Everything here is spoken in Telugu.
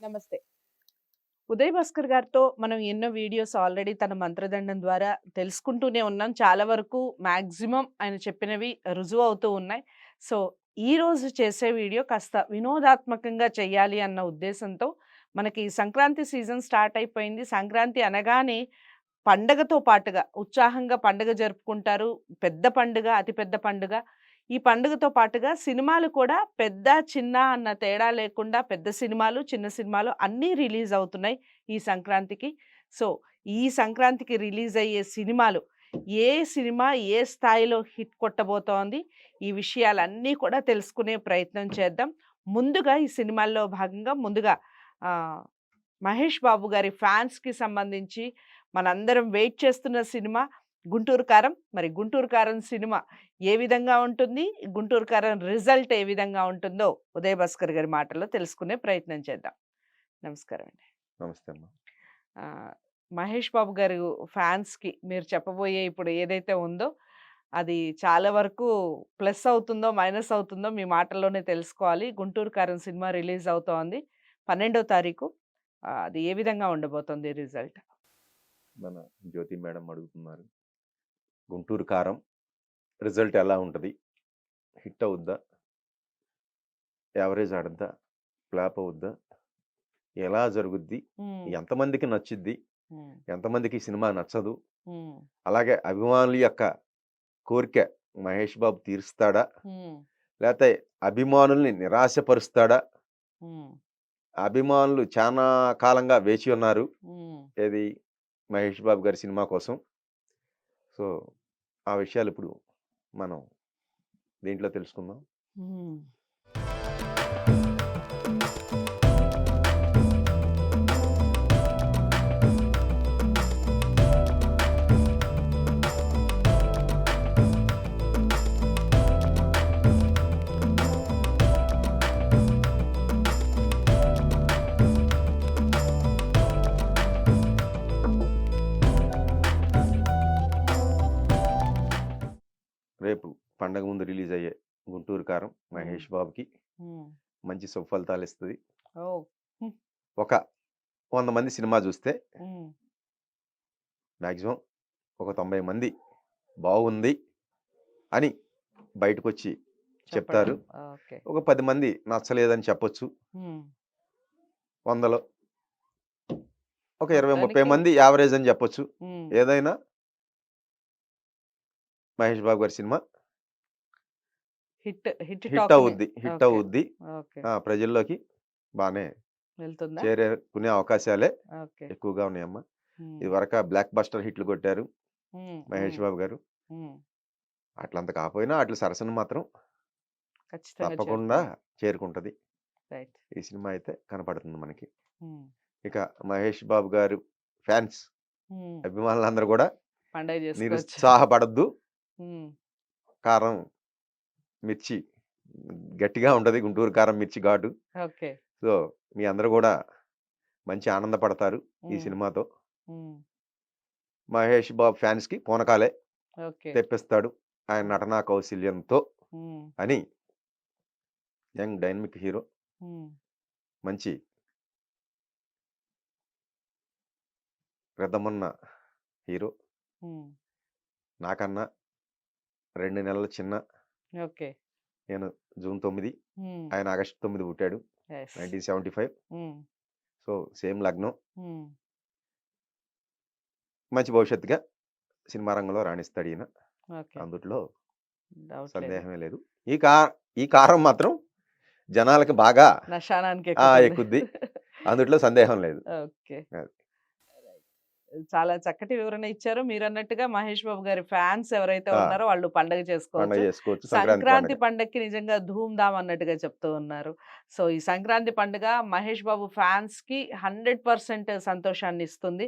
నమస్తే. ఉదయ్ భాస్కర్ గారితో మనం ఎన్నో వీడియోస్ ఆల్రెడీ తన మంత్రదండం ద్వారా తెలుసుకుంటూనే ఉన్నాం. చాలా వరకు మ్యాక్సిమం ఆయన చెప్పినవి రుజువు అవుతూ ఉన్నాయి. సో, ఈరోజు చేసే వీడియో కాస్త వినోదాత్మకంగా చేయాలి అన్న ఉద్దేశంతో మనకి సంక్రాంతి సీజన్ స్టార్ట్ అయిపోయింది. సంక్రాంతి అనగానే పండగతో పాటుగా ఉత్సాహంగా పండుగ జరుపుకుంటారు. పెద్ద పండుగ, అతిపెద్ద పండుగ. ఈ పండుగతో పాటుగా సినిమాలు కూడా పెద్ద, చిన్న అన్న తేడా లేకుండా పెద్ద సినిమాలు, చిన్న సినిమాలు అన్నీ రిలీజ్ అవుతున్నాయి ఈ సంక్రాంతికి. సో, ఈ సంక్రాంతికి రిలీజ్ అయ్యే సినిమాలు ఏ సినిమా ఏ స్థాయిలో హిట్ కొట్టబోతోంది? ఈ విషయాలన్నీ కూడా తెలుసుకునే ప్రయత్నం చేద్దాం. ముందుగా ఈ సినిమాల్లో భాగంగా ముందుగా మహేష్ బాబు గారి ఫ్యాన్స్‌కి సంబంధించి మనందరం వెయిట్ చేస్తున్న సినిమా 'గుంటూరు కారం'. మరి 'గుంటూరు కారం' సినిమా ఏ విధంగా ఉంటుంది? 'గుంటూరు కారం' రిజల్ట్ ఏ విధంగా ఉంటుందో ఉదయ్ భాస్కర్ గారి మాటల్లో తెలుసుకునే ప్రయత్నం చేద్దాం. నమస్కారం అండి. నమస్తే మహేష్ బాబు గారు ఫ్యాన్స్‌కి మీరు చెప్పబోయే ఇప్పుడు ఏదైతే ఉందో అది చాలా వరకు ప్లస్ అవుతుందో, మైనస్ అవుతుందో మీ మాటల్లోనే తెలుసుకోవాలి. 'గుంటూరు కారం' సినిమా రిలీజ్ అవుతోంది. 12వ తారీఖు. అది ఏ విధంగా ఉండబోతోంది రిజల్ట్? మన జ్యోతి మేడం అడుగుతున్నారు. 'గుంటూరు కారం' రిజల్ట్ ఎలా ఉంటది? హిట్ అవుద్దా? యావరేజ్ ఆడుద్దా? ఫ్లాప్ అవుద్దా? ఎలా జరుగుద్ది? ఎంతమందికి నచ్చిద్ది? ఎంతమందికి సినిమా నచ్చదు? అలాగే అభిమానుల యొక్క కోరిక మహేష్ బాబు తీరుస్తాడా? లేతే అభిమానుల్ని నిరాశపరుస్తాడా? అభిమానులు చానా కాలంగా వేచి ఉన్నారు. ఏది? మహేష్ బాబు గారి సినిమా కోసం. సో, ఆ విషయాలు ఇప్పుడు మనం దీంట్లో తెలుసుకుందాం. రేపు పండగ ముందు రిలీజ్ అయ్యే 'గుంటూరు కారం'. మహేష్ బాబుకి. మంచి సుఫలితాలిస్తది. ఓహ్! హ్మ్. ఒక 100 మంది సినిమా చూస్తే హ్మ్. మాక్సిమం ఒక 90 మంది బాగుంది అని బయటకొచ్చి చెప్పడం. చెప్తారు. ఒక 10 మంది నచ్చలేదని చెప్పొచ్చు. 100లో ఒక 20, 30 మొత్తానికి మంది యావరేజ్ అని చెప్పొచ్చు. ఏదైనా మహేష్ బాబు గారి సినిమా హిట్ హిట్ హిట్. అవుద్ది. హిట్. అవుద్ది. ప్రజల్లోకి బానే వెళ్తుందా? చేరుకునే అవకాశాలే. ఎక్కువగా ఉన్నాయమ్మా. హ్మ్. ఇదివరక బ్లాక్ బస్టర్ హిట్లు కొట్టారు. మహేష్. బాబు గారు. అట్లంత కాపోయినా అట్ల సరసన మాత్రం తప్పకుండా. చేరుకుంటది. ఈ సినిమా అయితే కనపడుతుంది మనకి. ఇక మహేష్ బాబు గారు ఫ్యాన్స్. అభిమానులందరూ చేసుకోవచ్చు. నిరుత్సాహపడొద్దు. కారం, మిర్చి గట్టిగా ఉంటది 'గుంటూరు కారం' మిర్చి ఘాటు. ఓకే. సో, మీ అందరూ గూడా మంచి ఆనందపడతారు ఈ. సినిమాతో. మహేష్ బాబు ఫ్యాన్స్‌కి పూనకాలే ఓకే. తెప్పిస్తాడు. ఆయన. నటనా కౌశల్యంతో. అని యంగ్ డైనమిక్ హీరో. మంచి రిథమున్న హీరో. నాకన్నా 2 నెలల చిన్న. ఓకే. నేను జూన్ 9 హ్మ్. ఆయన ఆగస్టు 9 పుట్టాడు. యెస్. 1975. హ్మ్. సో, సేమ్ లగ్నం. మంచి భవిష్యత్తుగా సినిమా రంగంలో రాణిస్తాడు ఈయన. అందుట్లో. సందేహమే లేదు. ఈ కా ఈ కారం మాత్రం జనాలకి బాగా. ఎక్కుద్ది. అందుట్లో సందేహం లేదు. చాలా చక్కటి వివరణ ఇచ్చారు. మీరన్నట్టుగా మహేష్ బాబు గారి ఫ్యాన్స్ ఎవరైతే! ఉన్నారో వాళ్ళు పండగ చేసుకోవచ్చు. సంక్రాంతి సంక్రాంతి పండగ. పండగకి నిజంగా ధూమ్ ధామ్ అన్నట్టుగా చెప్తూ ఉన్నారు. సో, ఈ సంక్రాంతి పండుగ మహేష్ బాబు ఫ్యాన్స్‌కి 100% సంతోషాన్ని ఇస్తుంది.